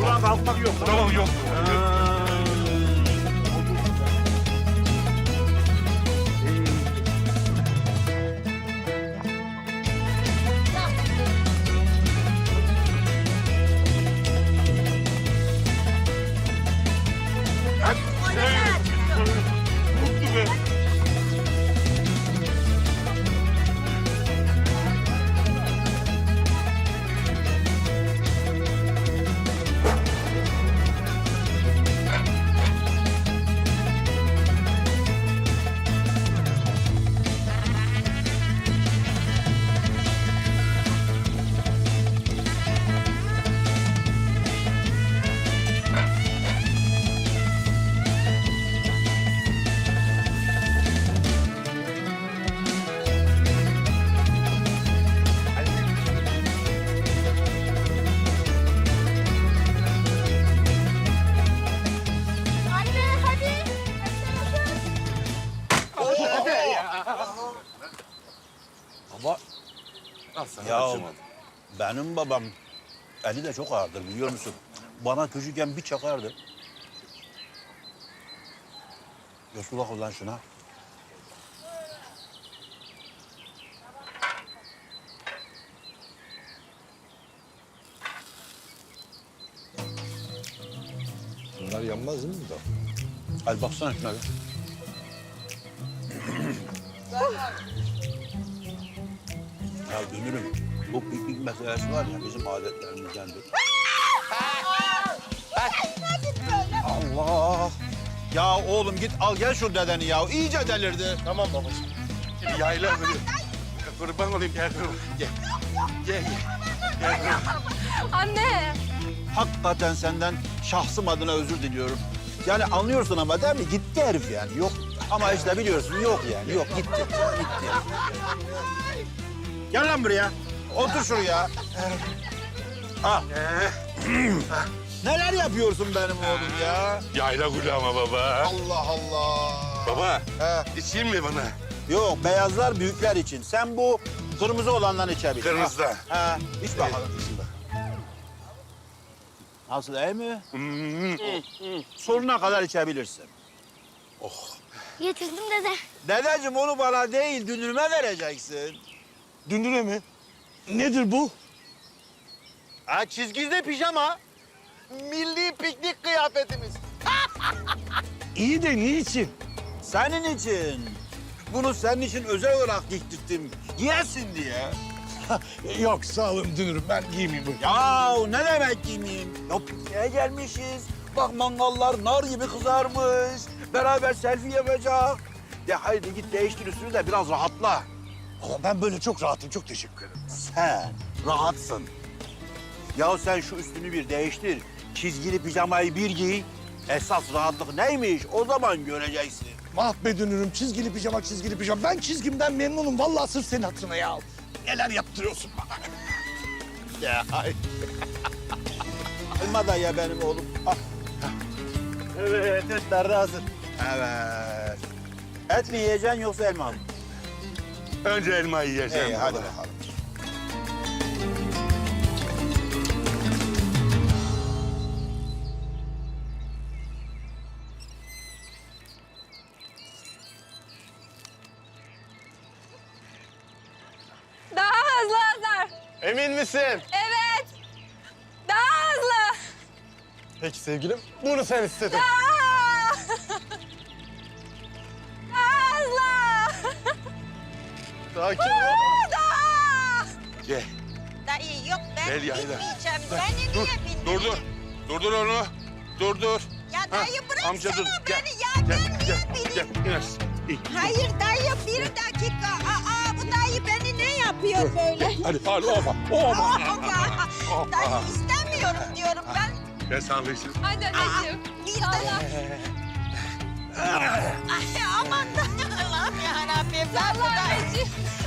Buradan kalkmak yok. Tamam yok. Benim babam eli de çok ağırdır biliyor musun? Bana küçükken bir çakardı. Göz kulak ol lan şuna. Bunlar yanmaz değil mi da? Hadi baksana şuna bir. ya dönürüm. Bu piknik meselesi var ya bizim adetlerimizdendir. Allah! Ya oğlum git al gel şu dedeni ya. İyice delirdi. Tamam babacığım. Şimdi yayla böyle. Kurban olayım gel. Gel. Gel. Gel. gel. Anne. Hakikaten senden şahsım adına özür diliyorum. Yani anlıyorsun ama değil mi? Gitti herif yani. Yok. Ama işte biliyorsun yok yani. Yok gitti. Gitti. Gel lan buraya. Otur şuraya. Ah. Neler yapıyorsun benim oğlum ya? Yayla gülü ama baba. Allah Allah. Baba, He. içeyim mi bana? Yok beyazlar büyükler için. Sen bu kırmızı olandan içebil. Kırmızıdan. Ha. İç bakalım. Nasıl iyi mi? Hmm. Sonuna kadar içebilirsin. Getirdim dede. Dedeciğim onu bana değil dünürüme vereceksin. Dündüre mi? Nedir bu? Ha çizgili pijama. Milli piknik kıyafetimiz. İyi de niçin? Senin için. Bunu senin için özel olarak diktirdim. Giyesin diye. Yok sağ olun dünürüm ben giymeyeyim bu. Ya ne demek giymeyeyim? Ya pikniğe gelmişiz. Bak mangallar nar gibi kızarmış. Beraber selfie yapacak. De haydi git değiştir üstünü de biraz rahatla. Ama ben böyle çok rahatım çok teşekkür ederim. Sen rahatsın. Ya sen şu üstünü bir değiştir. Çizgili pijamayı bir giy. Esas rahatlık neymiş o zaman göreceksin. Ah be dünürüm çizgili pijama çizgili pijama. Ben çizgimden memnunum vallahi sırf senin hatırına ya. Neler yaptırıyorsun bana. Ya hay. Elma da ya benim oğlum. Al. Evet, etler de hazır. Evet. Et mi yiyeceksin yoksa elma mı? Önce elmayı yiyeceğim. İyi, hadi bakalım. Daha hızlı Hazar. Emin misin? Evet. Daha hızlı. Peki sevgilim. Bunu sen istedin. Daha. Sakin ol. Gel. Dayı yok ben Gel yayla. binmeyeceğim. Dur, Beni dur, niye dur, dur. Durdur onu. Durdur. Ya dayı bıraksana Amca dur. Gel. beni ya Gel, ben niye gel, bineyim? gel. İnersin. İn. Hayır dayı bir dakika. Aa bu dayı beni ne yapıyor böyle? Hadi, hadi, oba, oba. Oba. dayı istemiyorum diyorum ben. Ben sağlayışım. Hadi anneciğim. Bir Allah. Ay aman da Allah'ım yarabbim. Ben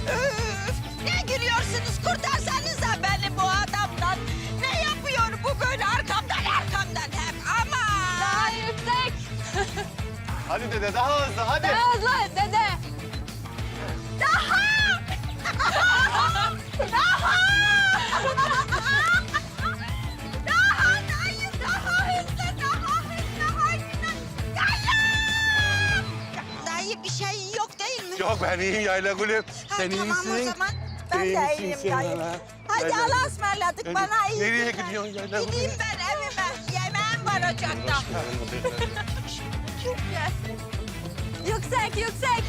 Üf, ne gülüyorsunuz? Kurtarsanıza beni bu adamdan. Ne yapıyor bu böyle arkamdan arkamdan hep? Aman. Daha yüksek. Hadi dede daha hızlı hadi. Daha hızlı dede. Daha! Daha! Daha! Yok ben iyiyim Yayla Gül'üm. Ha, Sen tamam o zaman. Ben İyi de misin iyiyim sen dayı. ana? Hadi Hadi. Allah'a ısmarladık Hadi. bana iyi Nereye günler. gidiyorsun Yayla Gül'üm? Gideyim ben evime. Yemeğim var ocakta. Yüksek yüksek.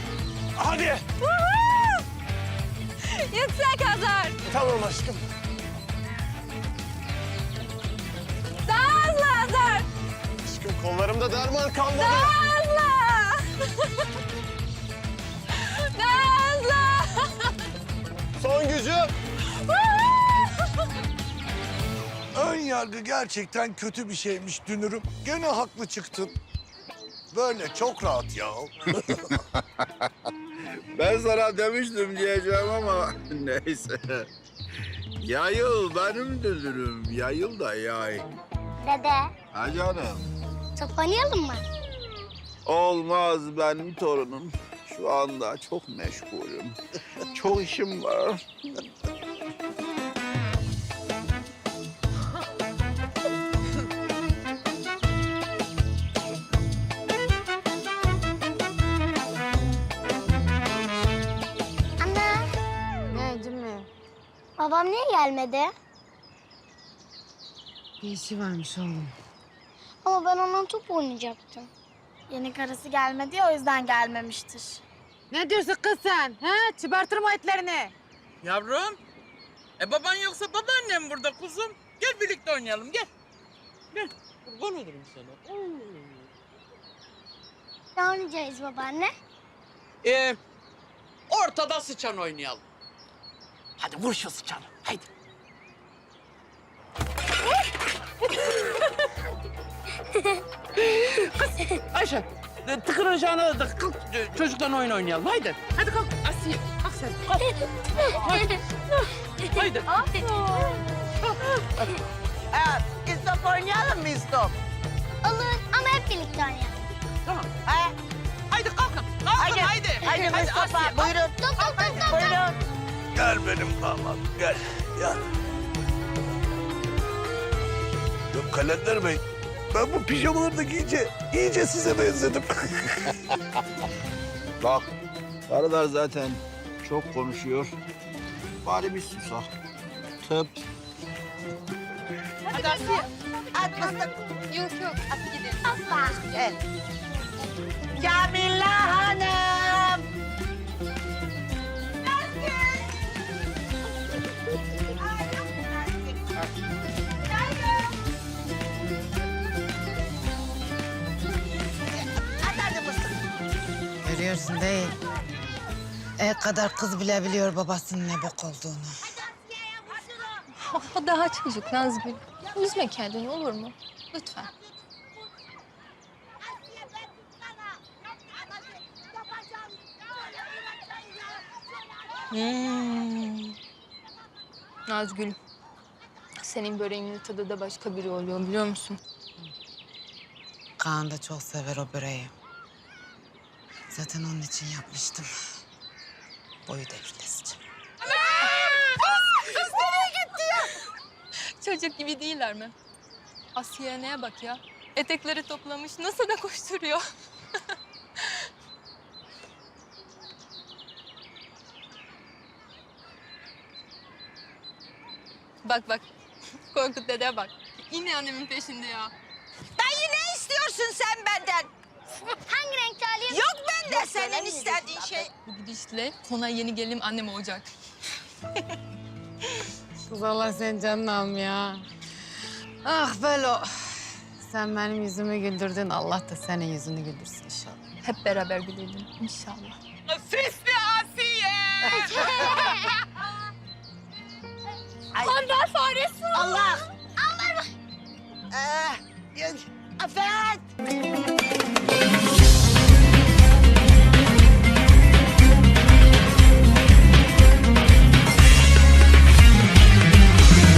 Hadi. Woohoo! yüksek Hazar. Tamam aşkım. Daha hızlı Hazar. Aşkım kollarımda derman kalmadı. Daha hızlı. yargı gerçekten kötü bir şeymiş dünürüm. Gene haklı çıktın. Böyle çok rahat ya. Ben sana demiştim diyeceğim ama neyse. Yayıl benim dünürüm. Yayıl da yay. Dede, Ha canım. top oynayalım mı? Olmaz benim torunum. Şu anda çok meşgulüm. çok işim var. Babam niye gelmedi? Bir işi varmış oğlum. Ama ben onunla top oynayacaktım. Yeni karısı gelmedi ya o yüzden gelmemiştir. Ne diyorsun kız sen? Ha? Çıbartırma etlerini. Yavrum. E baban yoksa babaannem burada kuzum. Gel birlikte oynayalım gel. Gel. Kurban olurum sana. Oo. Ne oynayacağız babaanne? E, ortada sıçan oynayalım. Hadi vur şu sıçanı. Haydi. Kız Ayşe. e, Tıkıracağına da kalk e, çocukla oyun oynayalım. Haydi. Hadi kalk Asiye. Kalk sen. Kalk. Haydi. Haydi. Ha, istop oynayalım mı istop? Olur ama hep birlikte oynayalım. Tamam. Ha? Haydi kalkın. Kalkın haydi. Haydi, Mustafa Asiye. buyurun. Top top top top. Buyurun. Gel benim damat gel. Gel. Yok Kalender Bey. Ben bu pijamaları da giyince iyice size benzedim. Bak, karılar zaten çok konuşuyor. Bari bir susak. Tıp. Hadi Asiye. Yok yok. Hadi gidelim. Hoppa. Gel. Camilla Hanım. Görüyorsun değil. E kadar kız bile biliyor babasının ne bok olduğunu. O daha çocuk Nazgül. Üzme kendini olur mu? Lütfen. Hmm. Nazgül. Senin böreğinin tadı da başka biri oluyor biliyor musun? Kaan da çok sever o böreği. Zaten onun için yapmıştım. Boyu devrilesice. Çocuk gibi değiller mi? Asiye neye bak ya. Etekleri toplamış nasıl da koşturuyor. bak bak. Korkut dede bak. Yine annemin peşinde ya. Dayı ne Yok, senin istediğin zaten. şey. Bu gidişle konağa yeni gelim annem olacak. Kız Allah sen canını alm ya. Ah Belo. Sen benim yüzümü güldürdün. Allah da senin yüzünü güldürsün inşallah. Hep beraber gülelim inşallah. Sesli